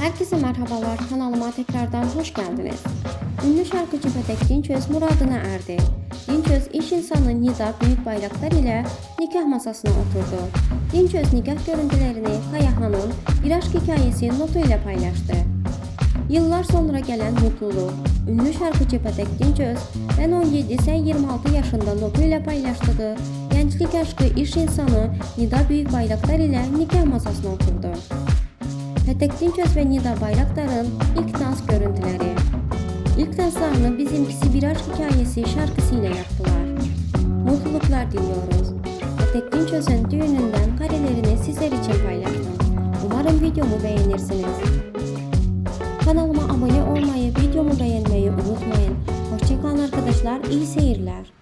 Herkese merhabalar, kanalıma tekrardan hoş geldiniz. Ünlü şarkıcı Petek Dinçöz muradına erdi. Dinçöz iş insanı Nida Büyük Bayraktar ile nikah masasına oturdu. Dinçöz nikah görüntülerini Kayahan'ın bir aşk hikayesi notuyla paylaştı. Yıllar sonra gelen mutluluk, ünlü şarkıcı Petek Dinçöz, ben 17 sen 26 yaşında notuyla paylaştığı gençlik aşkı iş insanı Nida Büyük Bayraktar ile nikah masasına oturdu. Petek Dinçöz ve Nida Bayraktar'ın ilk dans görüntüleri. İlk danslarını bizimkisi bir aşk hikayesi şarkısıyla yaptılar. Mutluluklar diliyoruz. Petek Dinçöz'ün düğününden karelerini sizler için paylaştım. Umarım videomu beğenirsiniz. Kanalıma abone olmayı, videomu beğenmeyi unutmayın. Hoşçakalın arkadaşlar, iyi seyirler.